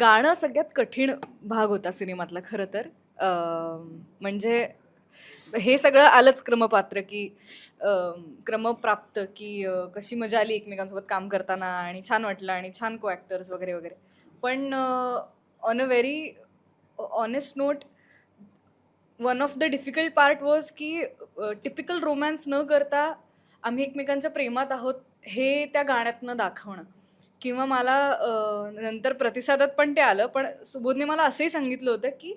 गाणं सगळ्यात कठीण भाग होता सिनेमातला खरं तर. म्हणजे हे सगळं आलंच क्रमपात्र की क्रमप्राप्त की कशी मजा आली एकमेकांसोबत काम करताना आणि छान वाटलं आणि छान को ॲक्टर्स वगैरे वगैरे. पण on a very honest note one of the difficult part was की टिपिकल रोमॅन्स न करता आम्ही एकमेकांच्या प्रेमात आहोत हे त्या गाण्यातनं दाखवणं. किंवा मला नंतर प्रतिसादात पण ते आलं. पण सुबोधने मला असंही सांगितलं होतं की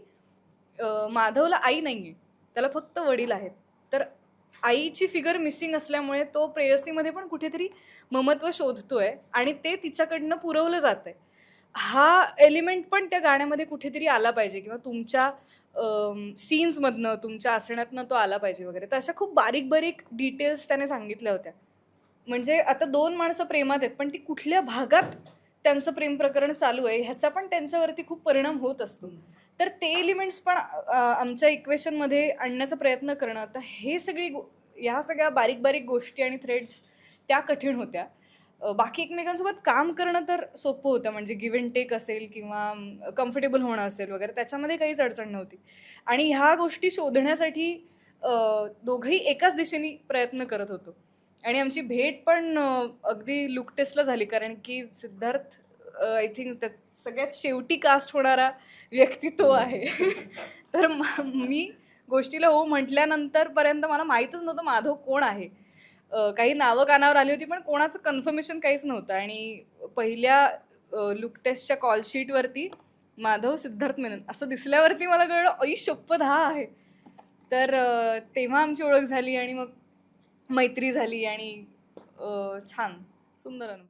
माधवला आई नाही आहे त्याला फक्त वडील आहेत. तर आईची फिगर मिसिंग असल्यामुळे तो प्रेयसीमध्ये पण कुठेतरी ममत्व शोधतोय आणि ते तिच्याकडनं पुरवलं जात आहे हा एलिमेंट पण त्या गाण्यामध्ये कुठेतरी आला पाहिजे किंवा तुमच्या सीन्समधनं तुमच्या आसनातनं तो आला पाहिजे वगैरे. तर अशा खूप बारीक बारीक डिटेल्स त्याने सांगितल्या होत्या. म्हणजे आता दोन माणसं प्रेमात आहेत पण ती कुठल्या भागात त्यांचं प्रेम प्रकरण चालू आहे ह्याचा पण त्यांच्यावरती खूप परिणाम होत असतो. तर ते एलिमेंट्स पण आमच्या इक्वेशनमध्ये आणण्याचा प्रयत्न करणं तर हे सगळी गो ह्या सगळ्या बारीक बारीक गोष्टी आणि थ्रेड्स त्या कठीण होत्या. बाकी एकमेकांसोबत काम करणं तर सोपं होतं म्हणजे गिव्ह अँड टेक असेल किंवा कम्फर्टेबल होणं असेल वगैरे त्याच्यामध्ये काहीच अडचण नव्हती. आणि ह्या गोष्टी शोधण्यासाठी दोघंही एकाच दिशेने प्रयत्न करत होतो. आणि आमची भेट पण अगदी लुक टेस्टला झाली. कारण की सिद्धार्थ आय थिंक त्या सगळ्यात शेवटी कास्ट होणारा व्यक्ती तो आहे. तर म- मी गोष्टीला हो म्हटल्यानंतरपर्यंत मला माहीतच नव्हतं माधव कोण आहे. काही नावं कानावर आली होती पण कोणाचं कन्फर्मेशन काहीच नव्हतं. आणि पहिल्या लुक टेस्टच्या कॉलशीटवरती माधव सिद्धार्थ मेनन असं दिसल्यावरती मला कळलं ऐ शपथ हा आहे. तर तेव्हा आमची ओळख झाली आणि मग मैत्री झाली आणि छान सुंदर अनुभव.